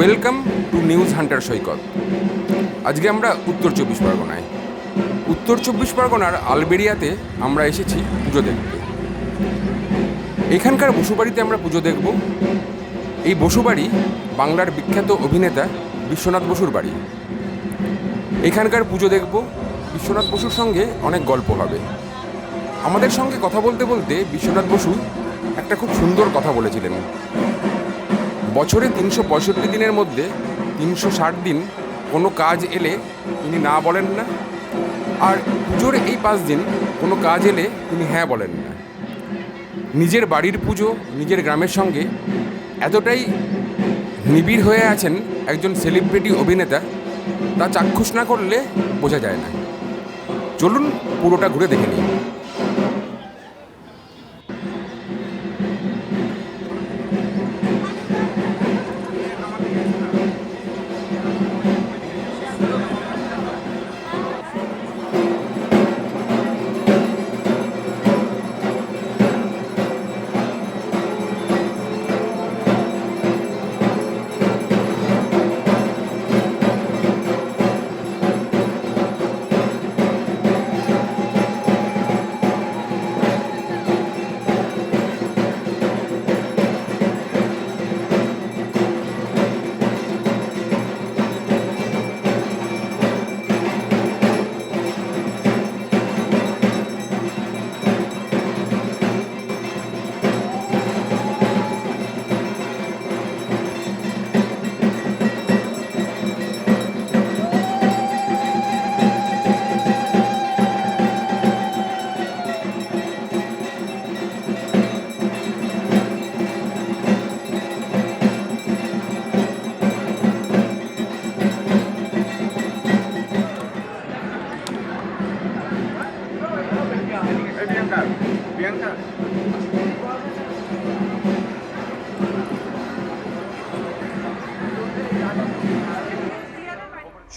Welcome to news hunter Saikat. আজকে আমরা উত্তর চব্বিশ পরগনায়। উত্তর চব্বিশ পরগনার আলবেরিয়াতে আমরা এসেছি পুজো দেখতে। এখানকার বসুবাড়িতে আমরা পুজো দেখব। এই বসুবাড়ি বাংলার বিখ্যাত অভিনেতা বিশ্বনাথ বসুর বাড়ি। এখানকার পুজো দেখব। বিশ্বনাথ বসুর সঙ্গে অনেক গল্প হবে। আমাদের সঙ্গে কথা বলতে বলতে বিশ্বনাথ বসু একটা খুব সুন্দর কথা বলেছিলেন। বছরে তিনশো পঁয়ষট্টি দিনের মধ্যে তিনশো ষাট দিন কোনো কাজ এলে তিনি না বলেন না। আর পুজোর এই পাঁচ দিন কোনো কাজ এলে তিনি হ্যাঁ বলেন না। নিজের বাড়ির পুজো, নিজের গ্রামের সঙ্গে এতটাই নিবিড় হয়ে আছেন একজন সেলিব্রিটি অভিনেতা, তা চাক্ষুষ না করলে বোঝা যায় না। চলুন পুরোটা ঘুরে দেখে নিই।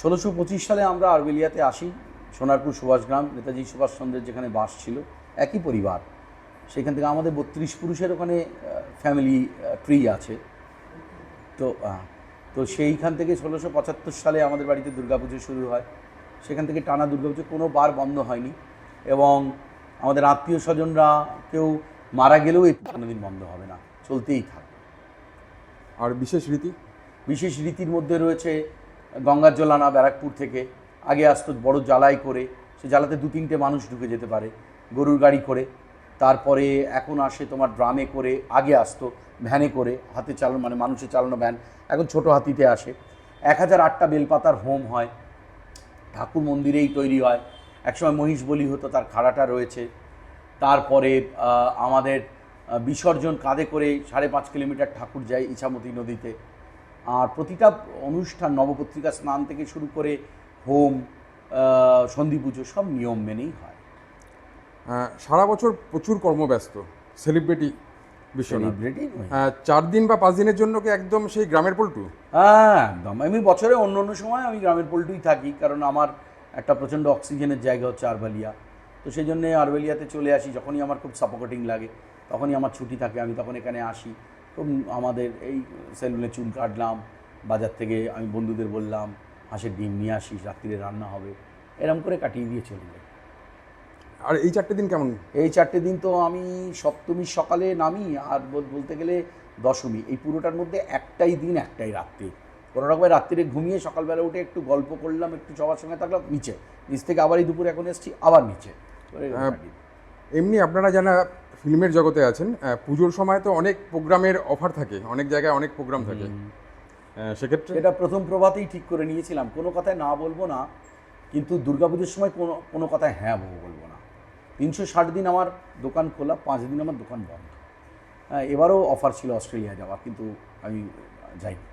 ষোলোশো পঁচিশ সালে আমরা আরবেলিয়াতে আসি, সোনারপুর সুভাষগ্রাম, নেতাজি সুভাষচন্দ্রের যেখানে বাস ছিল, একই পরিবার। সেখান থেকে আমাদের বত্রিশ পুরুষের ওখানে ফ্যামিলি ট্রি আছে। তো তো সেইখান থেকে ষোলোশো পঁচাত্তর সালে আমাদের বাড়িতে দুর্গাপুজো শুরু হয়। সেখান থেকে টানা দুর্গাপুজো কোনো বার বন্ধ হয়নি এবং আমাদের আত্মীয় স্বজনরা কেউ মারা গেলেও এই কোনোদিন বন্ধ হবে না চলতেই থাকবে আর বিশেষ রীতি? বিশেষ রীতির মধ্যে রয়েছে গঙ্গার জল আনা ব্যারাকপুর থেকে আগে আসতো বড় জ্বালাই করে সে জ্বালাতে দু তিনটে মানুষ ঢুকে যেতে পারে গরুর গাড়ি করে। তারপরে এখন আসে তোমার ড্রামে করে আগে আসতো ভ্যানে করে হাতে চালানো মানে মানুষের চালানো ভ্যান এখন ছোট হাতিতে আসে। এক হাজার আটটা বেলপাতার হোম হয় ঠাকুর মন্দিরেই তৈরি হয় একসময় মহিষ বলি হতো তার খাড়াটা রয়েছে। তারপরে আমাদের বিসর্জন কাঁধে করে সাড়ে পাঁচ কিলোমিটার ঠাকুর যায় ইছামতি নদীতে। আর প্রতিটা অনুষ্ঠান নবপত্রিকা স্নান থেকে শুরু করে হোম সন্ধি পুজো সব নিয়ম মেনেই হয়। সারা বছর প্রচুর কর্মব্যস্ত সেলিব্রিটি নয়। চার দিন বা পাঁচ দিনের জন্য কি একদম সেই গ্রামের পল্টু? হ্যাঁ একদম। আমি বছরে অন্য অন্য সময় আমি গ্রামের পোল্টুই থাকি কারণ আমার একটা প্রচণ্ড অক্সিজেনের জায়গা হচ্ছে আরবালিয়া। তো সেই জন্যে আরবেলিয়াতে চলে আসি যখনই আমার খুব সাপোর্টিং লাগে তখনই আমার ছুটি থাকে আমি তখন এখানে আসি। খুব আমাদের এই সেলুনে চুল কাটলাম বাজার থেকে আমি বন্ধুদের বললাম হাঁসের ডিম নিয়ে আসি রাত্রিরে রান্না হবে। এরম করে কাটিয়ে দিয়ে চলে যাই। আর এই চারটে দিন কেমন? এই চারটে দিন তো আমি সপ্তমীর সকালে নামি আর বল- বলতে গেলে দশমী। এই পুরোটার মধ্যে একটাই দিন একটাই রাত্রি। কোনো রকমের রাত্রিরে ঘুমিয়ে সকালবেলা উঠে একটু গল্প করলাম একটু সবার সঙ্গে থাকলাম নিচে। নিচ থেকে আবারই দুপুরে এখন এসেছি আবার নিচে। এমনি আপনারা যারা ফিল্মের জগতে আছেন পুজোর সময় তো অনেক প্রোগ্রামের অফার থাকে অনেক জায়গায় অনেক প্রোগ্রাম থাকে। সেক্ষেত্রে? এটা প্রথম প্রভাতেই ঠিক করে নিয়েছিলাম। কোনো কথায় না বলব না কিন্তু দুর্গাপুজোর সময় কোনো কোনো কথায় হ্যাঁ বলব না। তিনশো ষাট দিন আমার দোকান খোলা পাঁচ দিন আমার দোকান বন্ধ। হ্যাঁ এবারও অফার ছিল অস্ট্রেলিয়া যাওয়ার কিন্তু আমি যাইনি।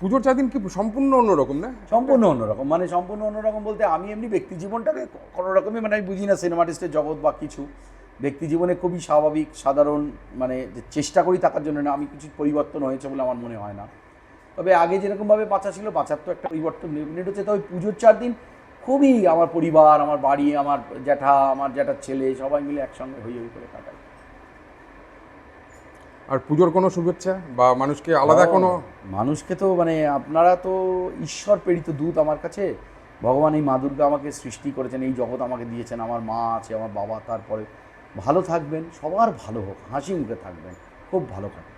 পুজোর চার দিন কি সম্পূর্ণ অন্যরকম না? সম্পূর্ণ অন্যরকম। মানে সম্পূর্ণ অন্যরকম বলতে আমি এমনি ব্যক্তি জীবনটাকে কোনো রকমই মানে আমি বুঝি না, সিনেমাটিস্টের জগৎ বা কিছু। ব্যক্তি জীবনে খুবই স্বাভাবিক, সাধারণ মানে চেষ্টা করি থাকার জন্য না, আমি কিছু পরিবর্তন হয়েছে বলে আমার মনে হয় না। তবে আগে যেরকমভাবে বাঁচা ছিল, বাঁচার তো একটা পরিবর্তন ডেফিনেট হচ্ছে তবে পুজোর চার দিন খুবই আমার পরিবার, আমার বাড়ি, আমার জ্যাঠা, আমার জ্যাঠার ছেলে, সবাই মিলে একসঙ্গে হই হই করে কাটাই। আর পুজোর কোনো শুভেচ্ছা বা মানুষকে আলাদা কোনো মানুষকে তো মানে আপনারা তো ঈশ্বর প্রেরিত দূত আমার কাছে। ভগবান এই মা দুর্গা আমাকে সৃষ্টি করেছেন, এই জগৎ আমাকে দিয়েছেন, আমার মা আছে, আমার বাবা তারপরে। ভালো থাকবেন, সবার ভালো হোক, হাসি মুখে থাকবেন, খুব ভালো কাটে